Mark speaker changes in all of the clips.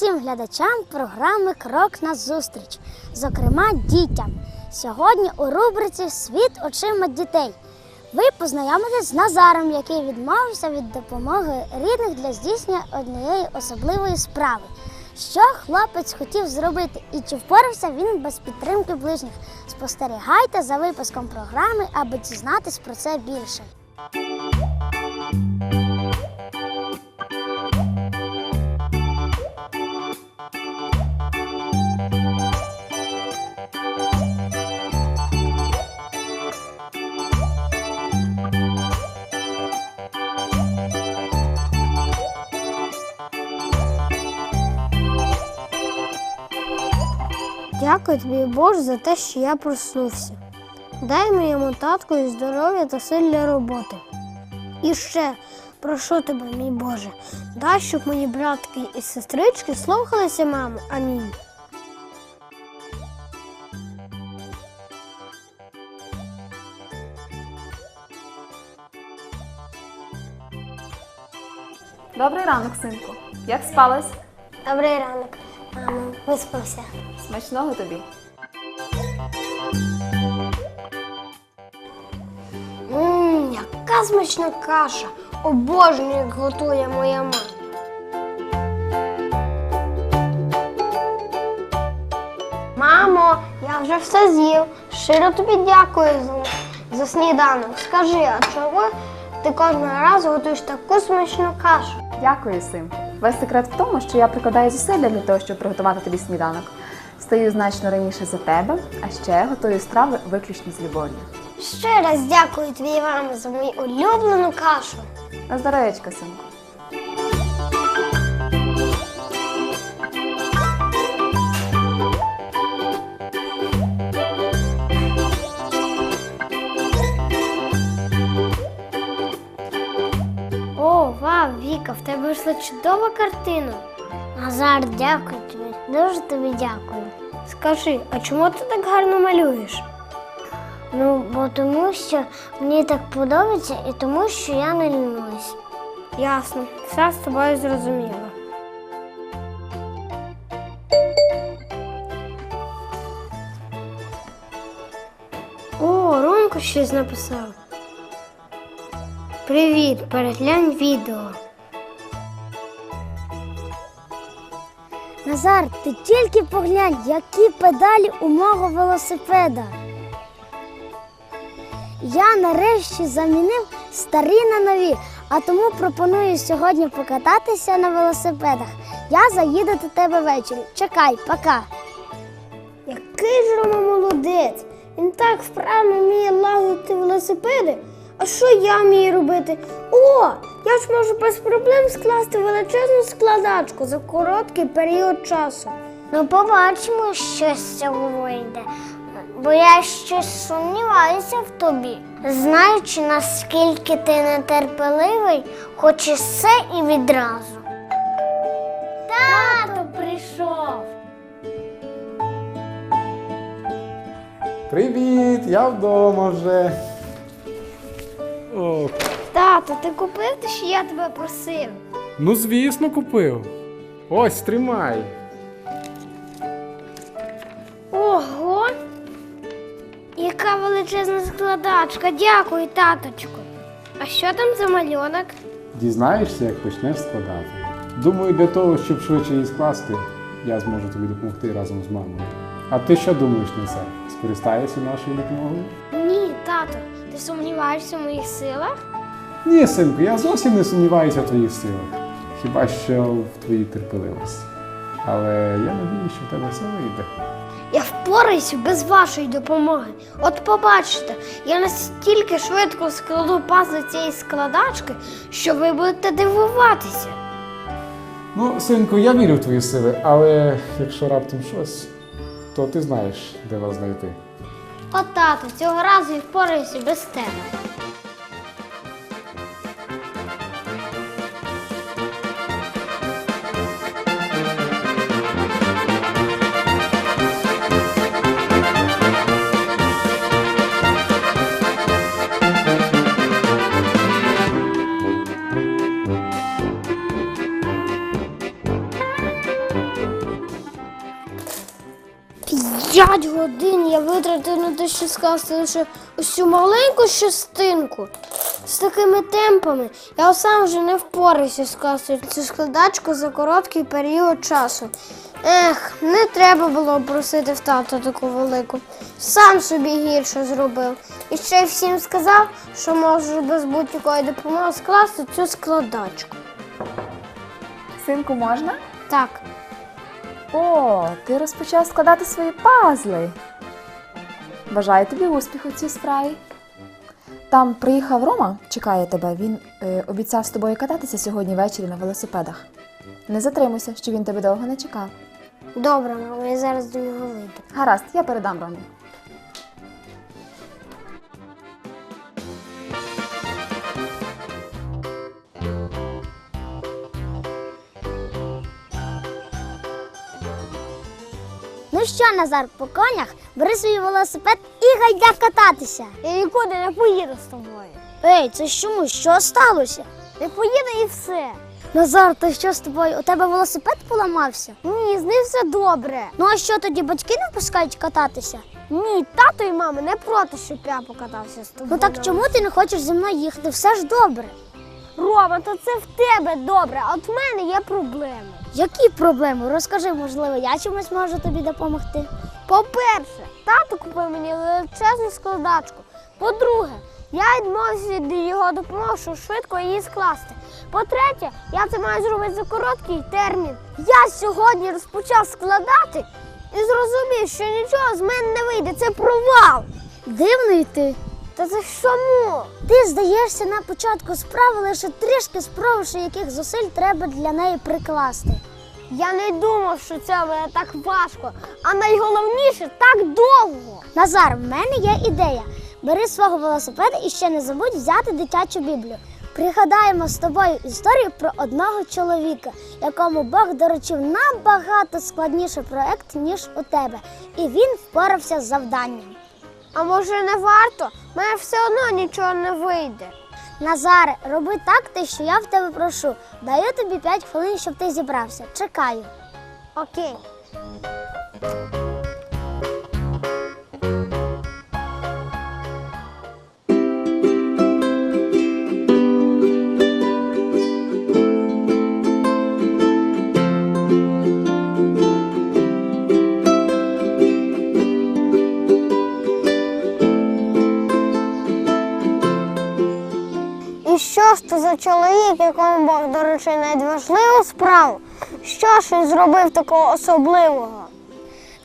Speaker 1: глядачам програми Крок на зустріч, зокрема дітям. Сьогодні у рубриці Світ очима дітей. Ви познайомитесь з Назаром, який відмовився від допомоги рідних для здійснення однієї особливої справи. Що хлопець хотів зробити і чи впорався він без підтримки ближніх? Спостерігайте за випуском програми, аби дізнатись про це більше.
Speaker 2: Дякую тобі, Боже, за те, що я проснувся. Дай моєму татку і здоров'я та сил для роботи. І ще прошу тебе, мій Боже, дай, щоб мої братки і сестрички слухалися мами. Амінь.
Speaker 3: Добрий ранок, синку. Як спалась?
Speaker 2: Добрий ранок, мамо, виспався.
Speaker 3: Смачного тобі.
Speaker 2: Ммм, яка смачна каша. Обожнюю, як готує моя мама. Мамо, я вже все з'їв. Щиро тобі дякую за, за сніданок. Скажи, а чого ти кожного разу готуєш таку смачну кашу?
Speaker 3: Дякую, синку. Весь секрет в тому, що я прикладаю зусилля для того, щоб приготувати тобі сніданок. Стою значно раніше за тебе, а ще готую страви виключно з любов'ю.
Speaker 2: Ще раз дякую тобі, Іван, за мою улюблену кашу.
Speaker 3: На здоров'ячка, синку.
Speaker 2: В тебе вийшла чудова картина. Назар, дякую тобі. Дуже тобі дякую. Скажи, а чому ти так гарно малюєш? Ну, бо тому що мені так подобається і тому, що я не лінуюсь. Ясно, все з тобою зрозуміло. О, Ромко щось написав. Привіт, переглянь відео.
Speaker 1: Назар, ти тільки поглянь, які педалі у мого велосипеда. Я нарешті замінив старі на нові, а тому пропоную сьогодні покататися на велосипедах. Я заїду до тебе ввечері. Чекай, пока.
Speaker 2: Який ж Рома молодець! Він так вправно вміє лагодити велосипеди. А що я вмію робити? О, я ж можу без проблем скласти величезну складачку за короткий період часу. Ну, побачимо, що з цього вийде. Бо я щось сумніваюся в тобі. Знаючи, наскільки ти нетерпеливий, хочеш все і відразу. Тато прийшов.
Speaker 4: Привіт, я вдома вже. О,
Speaker 2: Тато, ти купив те, що я тебе просив?
Speaker 4: ну звісно, купив. Ось, тримай.
Speaker 2: Ого! Яка величезна складачка. Дякую, таточку. А що там за малюнок?
Speaker 4: Дізнаєшся, як почнеш складати. Думаю, для того, щоб швидше її скласти, я зможу тобі допомогти разом з мамою. А ти що думаєш на це? Скористаєшся нашою допомогою?
Speaker 2: Ні, тато, ти сумніваєшся в моїх силах?
Speaker 4: Ні, синку, я зовсім не сумніваюся в твоїх силах. Хіба що в твоїй терпеливості. Але я надію, що в тебе все вийде.
Speaker 2: Я впораюся без вашої допомоги. От побачите, я настільки швидко складу пазли цієї складачки, що ви будете дивуватися.
Speaker 4: Ну, синку, я вірю в твої сили, але якщо раптом щось, то ти знаєш, де вас знайти.
Speaker 2: От тато, цього разу я впораюся без тебе. Що скласти лише цю маленьку частинку. З такими темпами я сам вже не впораюся скласти цю складачку за короткий період часу. Ех, не треба було просити в тата таку велику. Сам собі гірше зробив. І ще й всім сказав, що можу без будь-якої допомоги скласти цю складачку.
Speaker 3: Синку, можна?
Speaker 2: Так,
Speaker 3: О, ти розпочав складати свої пазли. Бажаю тобі успіху в цій справі. Там приїхав Рома, чекає тебе. Він е, обіцяв з тобою кататися сьогодні ввечері на велосипедах. Не затримуйся, що він тебе довго не чекав.
Speaker 2: добре, мамо, я зараз до нього вийду.
Speaker 3: Гаразд, я передам Ромі.
Speaker 1: Ну що, Назар, по конях, бери свій велосипед і гайда кататися.
Speaker 2: Я нікуди не поїду з тобою.
Speaker 1: Ей, це ж чому? Що сталося?
Speaker 2: Не поїду і все.
Speaker 1: Назар, то що з тобою? У тебе велосипед поламався?
Speaker 2: Ні, з ним все добре.
Speaker 1: Ну а що тоді батьки не пускають кататися?
Speaker 2: Ні, тато і мама не проти, щоб я покатався з тобою.
Speaker 1: Ну так чому ти не хочеш зі мною їхати? Все ж добре.
Speaker 2: Рома, то це в тебе добре, а от в мене є проблеми.
Speaker 1: Які проблеми? Розкажи, можливо, я чимось можу тобі допомогти.
Speaker 2: По-перше, тато купив мені величезну складачку. По-друге, я відмовився від його допомоги, щоб швидко її скласти. По-третє, я це маю зробити за короткий термін. Я сьогодні розпочав складати і зрозумів, що нічого з мене не вийде. Це провал.
Speaker 1: Дивний ти.
Speaker 2: Та це чому?
Speaker 1: Ти здаєшся на початку справи лише трішки спробувавши, яких зусиль треба для неї прикласти.
Speaker 2: Я не думав, що це буде так важко, а найголовніше так довго.
Speaker 1: Назар, в мене є ідея. Бери свого велосипеда і ще не забудь взяти дитячу біблію. Пригадаємо з тобою історію про одного чоловіка, якому Бог доручив набагато складніший проект, ніж у тебе, і він впорався з завданням.
Speaker 2: А може не варто? Мене все одно нічого не вийде.
Speaker 1: Назаре, роби так, те, що я в тебе прошу. Даю тобі 5 хвилин, щоб ти зібрався. Чекаю.
Speaker 2: Окей. Що ж то за чоловік, якому Бог доручив найважливу справу? Що ж він зробив такого особливого?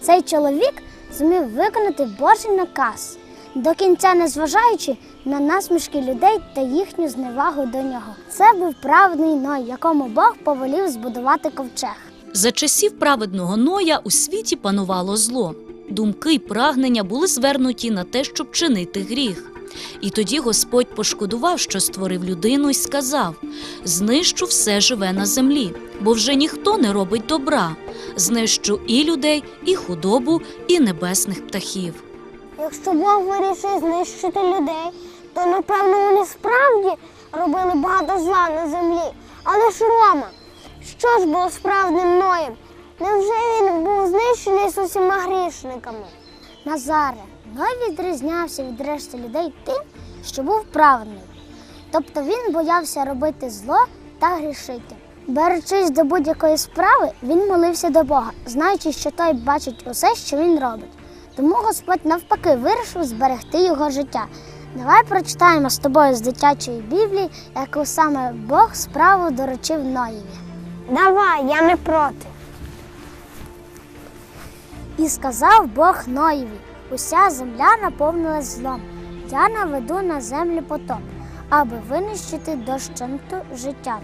Speaker 1: Цей чоловік зумів виконати Божий наказ, до кінця не зважаючи на насмішки людей та їхню зневагу до нього. Це був праведний Ной, якому Бог повелів збудувати ковчег.
Speaker 5: За часів праведного Ноя у світі панувало зло. Думки й прагнення були звернуті на те, щоб чинити гріх. І тоді Господь пошкодував, що створив людину, і сказав: знищу все живе на землі, бо вже ніхто не робить добра. Знищу і людей, і худобу, і небесних птахів.
Speaker 2: Якщо Бог вирішив знищити людей, то напевно вони справді робили багато зла на землі. Але ж Рома, що ж було справжнім Ноєм? Невже він був знищений з усіма грішниками?
Speaker 1: Назаре, Ной відрізнявся від решти людей тим, що був праведний. Тобто він боявся робити зло та грішити. Беручись до будь-якої справи, він молився до Бога, знаючи, що той бачить усе, що він робить. Тому Господь навпаки вирішив зберегти його життя. Давай прочитаємо з тобою з дитячої Біблії, яку саме Бог справу доручив Ноєві.
Speaker 2: Давай, я не проти.
Speaker 1: І сказав Бог Ноєві, уся земля наповнилась злом. Я наведу на землю потоп, аби винищити дощенту життя.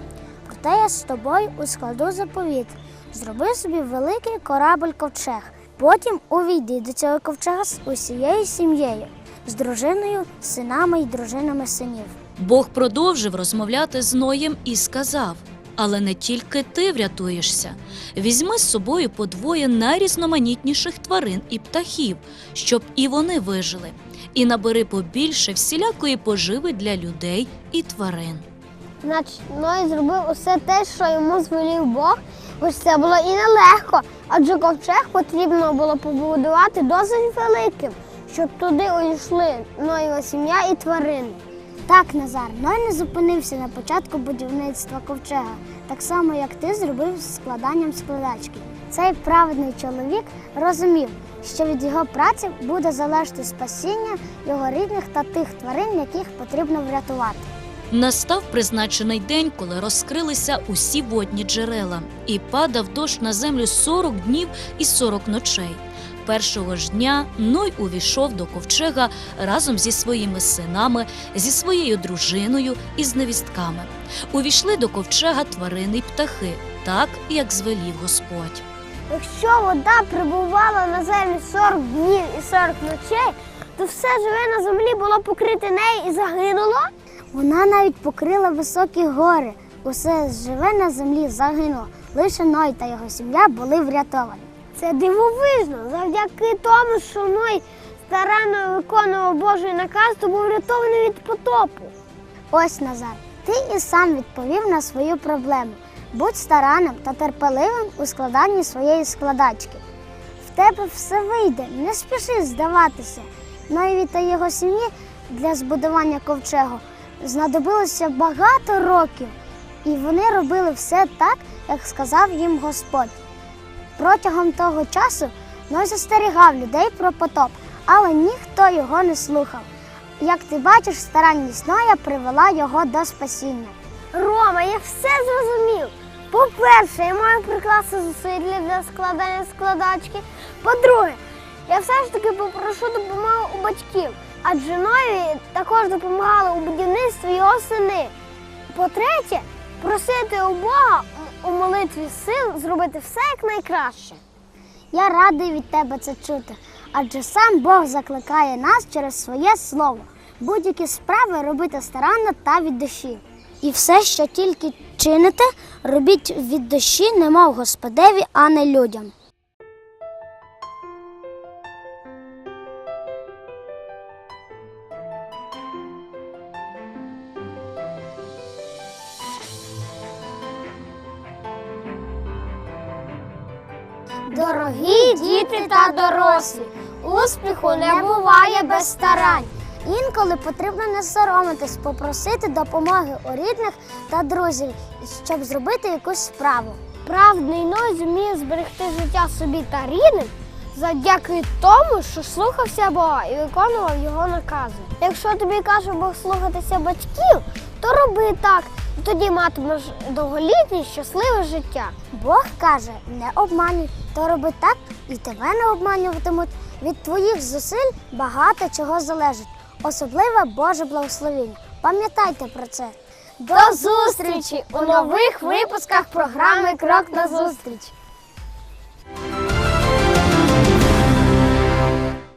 Speaker 1: Проте я з тобою ускладу заповіт. Зроби собі великий корабль ковчег. Потім увійди до цього ковчега з усією сім'єю, з дружиною, синами й дружинами синів.
Speaker 5: Бог продовжив розмовляти з Ноєм і сказав: Але не тільки ти врятуєшся. Візьми з собою по двоє найрізноманітніших тварин і птахів, щоб і вони вижили, і набери побільше всілякої поживи для людей і тварин.
Speaker 2: Значить, Ной зробив усе те, що йому звелів Бог, Хоч це було і нелегко, адже ковчег потрібно було побудувати досить великим, щоб туди увійшли Ноєва сім'я і тварини.
Speaker 1: Так, Назар, Ной не зупинився на початку будівництва ковчега, так само як ти зробив з складанням складачки. Цей праведний чоловік розумів, що від його праці буде залежати спасіння його рідних та тих тварин, яких потрібно врятувати.
Speaker 5: Настав призначений день, коли розкрилися усі водні джерела, і падав дощ на землю 40 днів і 40 ночей. Першого ж дня Ной увійшов до ковчега разом зі своїми синами, зі своєю дружиною і з невістками. Увійшли до ковчега тварини й птахи, так як звелів Господь.
Speaker 2: Якщо вода прибувала на землю 40 днів і 40 ночей, то все живе на землі було покрите нею і загинуло.
Speaker 1: Вона навіть покрила високі гори. Усе живе на землі загинуло. Лише Ной та його сім'я були врятовані.
Speaker 2: Це дивовижно. Завдяки тому, що Ной старанно виконував Божий наказ, то був врятований від потопу.
Speaker 1: Ось Назар, ти і сам відповів на свою проблему. Будь старанним та терпеливим у складанні своєї складачки. В тебе все вийде, не спіши здаватися. Ноєві та його сім'ї для збудування ковчегу знадобилося багато років, і вони робили все так, як сказав їм Господь. Протягом того часу Ной застерігав людей про потоп, але ніхто його не слухав. Як ти бачиш, старанність Ноя привела його до спасіння.
Speaker 2: Рома, я все зрозумів. По-перше, я маю прикласти зусилля для складання складачки. По-друге, я все ж таки попрошу допомогу у батьків, адже Нові також допомагали у будівництві його сини. По-третє, просити у Бога у молитві сил зробити все як найкраще.
Speaker 1: Я радий від тебе це чути, адже сам Бог закликає нас через своє слово будь-які справи робити старанно та від душі. І все, що тільки чините, робіть від душі, немов Господеві, а не людям. Дорогі діти та дорослі, успіху не буває без старань. Інколи потрібно не соромитись, попросити допомоги у рідних та друзів, щоб зробити якусь справу.
Speaker 2: Правдний Ной зумів зберегти життя собі та рідним завдяки тому, що слухався Бога і виконував його накази. Якщо тобі каже Бог слухатися батьків, то роби так, і тоді матимеш довголітнє щасливе життя.
Speaker 1: Бог каже, не обманюй, то роби так, і тебе не обманюватимуть. Від твоїх зусиль багато чого залежить, особливе Боже благословіння. Пам'ятайте про це.
Speaker 2: До зустрічі у нових випусках програми Крок на зустріч.